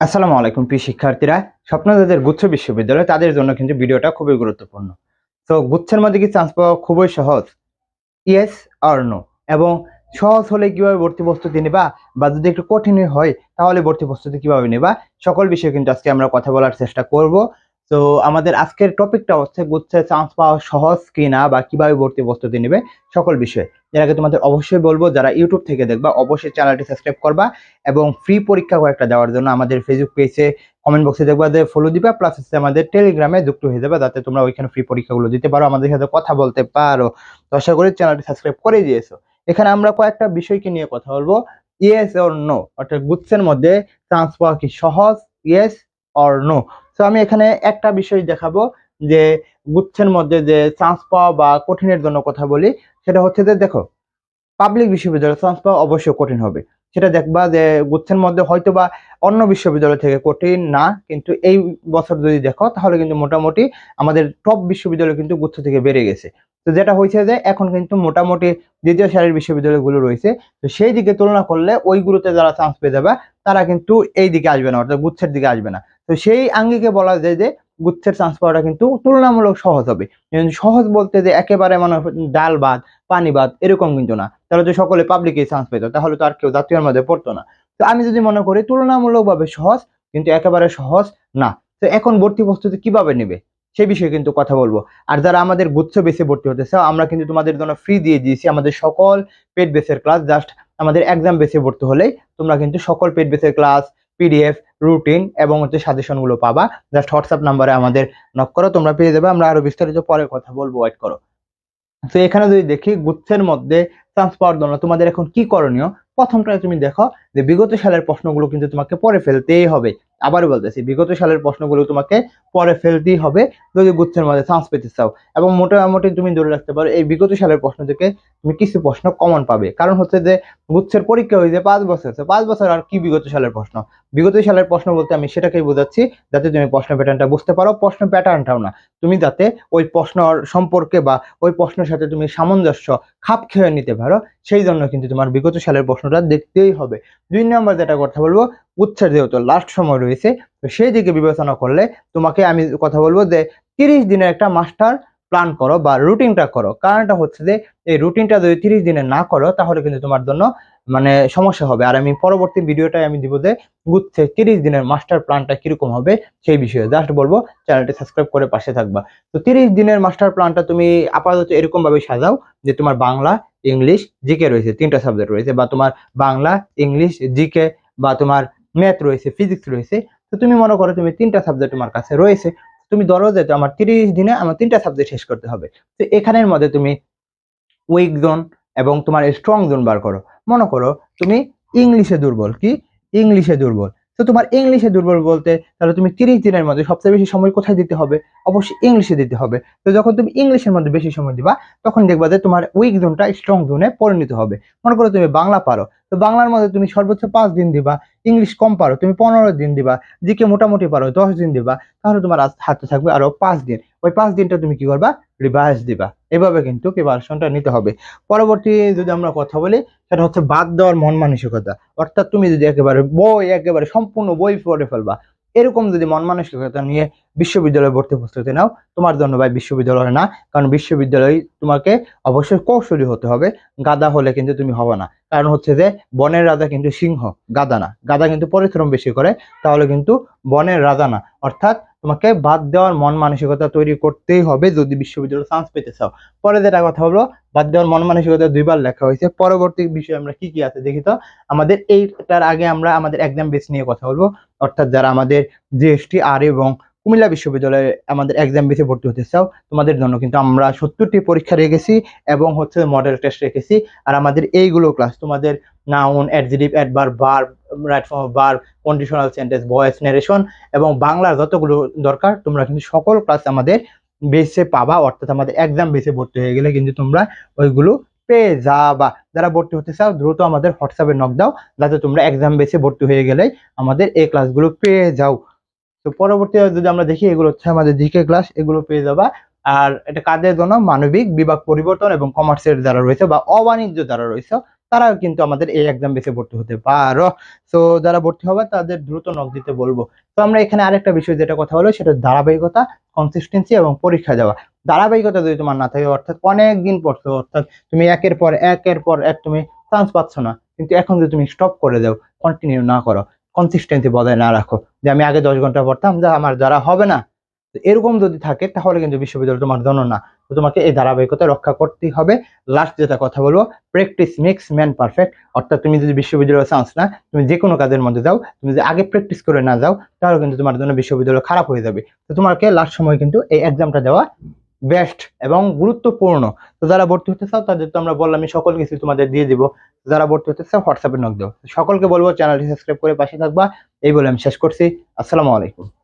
আসসালামু আলাইকুম, প্রিয় শিক্ষার্থীরা। স্বপ্ন যাদের গুচ্ছ বিশ্ববিদ্যালয়, তাদের জন্য কিন্তু ভিডিওটা খুবই গুরুত্বপূর্ণ। তো গুচ্ছের মধ্যে কি চান্স পাওয়া খুবই সহজ? ইয়েস আর নো এবং সহজ হলে কীভাবে ভর্তি প্রস্তুতি নেবা? বা যদি একটু কঠিন হয়, তাহলে ভর্তি প্রস্তুতি কীভাবে নেবা? সকল বিষয়ে কিন্তু আজকে আমরা কথা বলার চেষ্টা করব। তো আমাদের আজকের টপিকটা হচ্ছে গুচ্ছে চান্স পাওয়া সহজ কি না বা কীভাবে ভর্তি প্রস্তুতি নেবে সকল বিষয়ে। এর আগে তোমাদের অবশ্যই বলব, যারা ইউটিউব থেকে দেখবা, অবশ্যই চ্যানেলটি সাবস্ক্রাইব করবা এবং ফ্রি পরীক্ষা কয়েকটা দেওয়ার জন্য আমাদের ফেসবুক পেজে কমেন্ট বক্সে দেখবা যে ফলো দিবা প্লাস হচ্ছে আমাদের টেলিগ্রামে যুক্ত হয়ে যাবে, যাতে তোমরা ওইখানে ফ্রি পরীক্ষাগুলো দিতে পারো, আমাদের সাথে কথা বলতে পারো। তো আশা করি চ্যানেলটি সাবস্ক্রাইব করে দিয়েছ। এখানে আমরা কয়েকটা বিষয়কে নিয়ে কথা বলব। ইয়েস অর নো অর্থাৎ গুচ্ছের মধ্যে চান্স পাওয়া কি সহজ? ইয়েস অর নো তো আমি এখানে একটা বিষয় দেখাবো যে গুচ্ছের মধ্যে যে চান্স পাওয়া বা কঠিনের জন্য কথা বলি, সেটা হচ্ছে যে দেখো পাবলিক বিশ্ববিদ্যালয়ে চান্স পাওয়া অবশ্যই কঠিন হবে। সেটা দেখবা যে গুচ্ছের মধ্যে হয়তো বা অন্য বিশ্ববিদ্যালয় থেকে কঠিন না, কিন্তু এই বছর যদি দেখো, তাহলে কিন্তু মোটামুটি আমাদের টপ বিশ্ববিদ্যালয় কিন্তু গুচ্ছ থেকে বেড়ে গেছে। তো যেটা হয়েছে যে এখন কিন্তু মোটামুটি দ্বিতীয় সারির বিশ্ববিদ্যালয়গুলো রয়েছে, তো সেই দিকে তুলনা করলে ওইগুলোতে যারা চান্স পেয়ে যাবে, তারা কিন্তু এই দিকে আসবে না, অর্থাৎ গুচ্ছের দিকে আসবে না। তো সেই আঙ্গিকে বলা যায় যে গুচ্ছের চান্স পাওয়াটা কিন্তু তুলনামূলক সহজ হবে। সহজ বলতে যে একেবারে মানে ডাল ভাত, পানি ভাত এরকম কিন্তু না। তাহলে তো সকলে পাবলিকে চান্স পেত, তাহলে তো আর কেউ জাতীয়ের মধ্যে পড়তো না। তো আমি যদি মনে করি তুলনামূলকভাবে সহজ, কিন্তু একেবারে সহজ না। তো এখন ভর্তি প্রস্তুতি কীভাবে নেবে? সেই বিষয়ে কিন্তু কথা বলব। আর যারা আমাদের গুচ্ছ বেসে ভর্তি হতে চাও, আমরা কিন্তু তোমাদের জন্য ফ্রি দিয়ে দিয়েছি আমাদের সকল পেড বেসের ক্লাস জাস্ট আমাদের এক্সাম বেসে ভর্তি হলেই তোমরা কিন্তু সকল পেট বেসের ক্লাস পিডিএফ রুটিন এবং হচ্ছে সাজেশনগুলো পাবা। জাস্ট হোয়াটসঅ্যাপ নাম্বারে আমাদের নক করো, তোমরা পেয়ে যাবে। আমরা আরও বিস্তারিত পরে কথা বলব ওয়েট করো। তো এখানে যদি দেখি গুচ্ছের মধ্যে চান্স পাওয়ার জন্য তোমাদের এখন কি করণীয়? প্রথমটা তুমি দেখো যে বিগত সালের প্রশ্নগুলো কিন্তু তোমাকে পরে ফেলতেই হবে। আবারও বলতেছি, বিগত সালের প্রশ্নগুলো তোমাকে পরে ফেলতেই হবে। যদি গুচ্ছের মধ্যে চান্স পেতে চাও, এবং মোটামুটি তুমি ধরে রাখতে পারো, এই বিগত সালের প্রশ্ন থেকে তুমি কিছু প্রশ্ন কমন পাবে। কারণ হচ্ছে যে, গুচ্ছের পরীক্ষা হয়েছে পাঁচ বছর পাঁচ বছর আর কি বিগত সালের প্রশ্ন? বিগত সালের প্রশ্ন বলতে আমি সেটাকেই বোঝাচ্ছি, যাতে তুমি প্রশ্ন প্যাটার্নটা বুঝতে পারো। প্রশ্ন প্যাটার্নটাও না। তুমি যাতে ওই প্রশ্ন সম্পর্কে বা ওই প্রশ্নের সাথে তুমি সামঞ্জস্য খাপ খেয়ে নিতে পারো, সেই জন্য কিন্তু তোমার বিগত সালের প্রশ্নটা দেখতেই হবে। দুই নম্বর যেটা কথা বলব উচ্ছের যেহেতু লাস্ট সময় রয়েছে, তো সেই দিকে বিবেচনা করলে তোমাকে আমি কথা বলব যে তিরিশ দিনের একটা মাস্টার প্ল্যান করো বা রুটিনটা করো। কারণটা হচ্ছে যে এই রুটিনটা যদি তিরিশ দিনে না করো, তাহলে কিন্তু তোমার জন্য মানে সমস্যা হবে। আর আমি পরবর্তী ভিডিওটাই আমি দিব যে গুচ্ছে তিরিশ দিনের মাস্টার প্ল্যানটা কীরকম হবে সেই বিষয়ে। জাস্ট বলব চ্যানেলটি সাবস্ক্রাইব করে পাশে থাকবা। তো তিরিশ দিনের মাস্টার প্ল্যানটা তুমি আপাতত এরকমভাবে সাজাও যে তোমার বাংলা, ইংলিশ, জিকে রয়েছে, তিনটা সাবজেক্ট রয়েছে বা তোমার বাংলা, ইংলিশ, জিকে বা তোমার ম্যাথ রয়েছে ফিজিক্স রয়েছে, তো তুমি মনে করো তুমি তিনটা সাবজেক্ট তোমার কাছে রয়েছে, তুমি ধরো যে আমার তিরিশ দিনে আমার তিনটা সাবজেক্ট শেষ করতে হবে, তো এখানের মধ্যে তুমি উইক জোন এবং তোমার স্ট্রং জোন বার করো। মনে করো তুমি ইংলিশে দুর্বল, কি? ইংলিশে দুর্বল, তো তোমার ইংলিশে দুর্বল বলতে তাহলে তুমি তিরিশ দিনের মধ্যে সবচেয়ে বেশি সময় কোথায় দিতে হবে? অবশ্যই ইংলিশে দিতে হবে, তো যখন তুমি ইংলিশের মধ্যে বেশি সময় দিবা, তখন দেখবা যে তোমার উইক জোনটা স্ট্রং জোনে পরিণত হবে। মনে করো তুমি বাংলা পারো তো বাংলার মধ্যে তুমি সর্বোচ্চ পাঁচ দিন দিবা, ইংলিশ কম পারো, তুমি পনেরো দিন দিবা, জিকে মোটামুটি পারো, দশ দিন দিবা, তাহলে তোমার আজ- হাতে থাকবে আরও পাঁচ দিন। ওই পাঁচ দিনটা তুমি কি করবা? রিভাইজ দিবা। এভাবে কিন্তু প্রিপারেশনটা নিতে হবে। পরবর্তী যদি আমরা কথা বলি, সেটা হচ্ছে বাদ দেওয়ার মন মানসিকতা। অর্থাৎ তুমি যদি একেবারে বই, একেবারে সম্পূর্ণ বই পড়ে ফেলবা এরকম যদি মন মানসিকতা নিয়ে বিশ্ববিদ্যালয়ে ভর্তি প্রস্তুতি নাও, তোমার জন্য ভাই বিশ্ববিদ্যালয় না, কারণ বিশ্ববিদ্যালয়ে তোমাকে অবশ্যই কৌশলী হতে হবে। গাদা হলে কিন্তু তুমি হবে না। কারণ হচ্ছে যে, বনের রাজা কিন্তু সিংহ গাদা না। গাদা কিন্তু পরিশ্রম বেশি করে, তাহলে কিন্তু বনের রাজা না। অর্থাৎ তোমাকে বাদ দেওয়ার মন মানসিকতা তৈরি করতেই হবে যদি বিশ্ববিদ্যালয়ে চান্স পেতে চাও। পরে যেটা কথা হলো, বাদ দেওয়ার মন মানসিকতা দুইবার লেখা হয়েছে। পরবর্তী বিষয়ে আমরা কি কি আছে দেখি তো? আমাদের এইটার আগে আমরা আমাদের একদম বেস নিয়ে কথা বলব। অর্থাৎ যারা আমাদের জিএসটি আর এবং কুমিল্লা বিশ্ববিদ্যালয়ে আমাদের এক্সাম বেসে ভর্তি হতে চাও, তোমাদের জন্য কিন্তু আমরা সত্তরটি পরীক্ষা রেখেছি এবং হচ্ছে মডেল টেস্ট রেখেছি। আর আমাদের এইগুলো ক্লাস তোমাদের noun adjective adverb right form বার কন্ডিশনাল সেন্টেন্স ভয়েস নারেশন এবং বাংলার যতগুলো দরকার, তোমরা কিন্তু সকল ক্লাস আমাদের বেসে পাবা, অর্থাৎ আমাদের এক্সাম বেসে ভর্তি হয়ে গেলে কিন্তু তোমরা ওইগুলো পেয়ে যাবা। যারা ভর্তি হতে চাও, দ্রুত আমাদের হোয়াটসঅ্যাপে নক দাও, যাতে তোমরা এক্সাম বেসে ভর্তি হয়ে গেলে আমাদের এই ক্লাসগুলো পেয়ে যাও। তো পরবর্তী যদি আমরা দেখি, এগুলো হচ্ছে আমাদের জিকে ক্লাস এগুলো পেয়ে যাবা। আর এটা কাদের জন্য? মানবিক, বিভাগ পরিবর্তন এবং কমার্সের যারা রয়েছে বা অবাণিজ্য যারা রয়েছে, তারাও কিন্তু আমাদের এই এক্সাম বেসে ভর্তি হতে পারো। তো যারা ভর্তি হবে, তাদের দ্রুত নক দিতে বলব। তো আমরা এখানে আরেকটা বিষয় যেটা কথা হলো সেটা ধারাবাহিকতা কনসিস্টেন্সি এবং পরীক্ষা দেওয়া। ধারাবাহিকতা যদি তোমার না থাকে, অর্থাৎ অনেক দিন পড়ছো অর্থাৎ তুমি একের পর একের পর এক তুমি চান্স পাচ্ছ না। কিন্তু এখন যদি তুমি স্টপ করে দাও কন্টিনিউ না করো কনসিস্টেন্সি বজায় না রাখো। যে আমি আগে দশ ঘণ্টা পড়তাম, যা আমার দ্বারা হবে না। এরকম যদি থাকে, তাহলে কিন্তু বিশ্ববিদ্যালয় তোমার জন্য না। তোমাকে এই ধারাবাহিকতা রক্ষা করতেই হবে। লাস্ট যেটা কথা বলব প্র্যাকটিস মেক্স ম্যান পারফেক্ট অর্থাৎ তুমি যদি বিশ্ববিদ্যালয়ে চান্স না, তুমি যে কোনো কাজের মধ্যে যাও, তুমি যদি আগে প্র্যাকটিস করে না যাও, তাহলে কিন্তু তোমার জন্য বিশ্ববিদ্যালয় খারাপ হয়ে যাবে। তো তোমাকে লাস্ট সময় কিন্তু এই এক্সামটা দেওয়া বেস্ট এবং গুরুত্বপূর্ণ। তো যারা ভর্তি হতে চাও, তাদের তো আমরা বললাম আমি সকল কিছু তোমাদের দিয়ে দিব। যারা ভর্তি হতে চাও, হোয়াটসঅ্যাপে নক দাও। সকলকে বলব চ্যানেলটি সাবস্ক্রাইব করে পাশে থাকবা। এই বলে আমি শেষ করছি। আসসালামু আলাইকুম।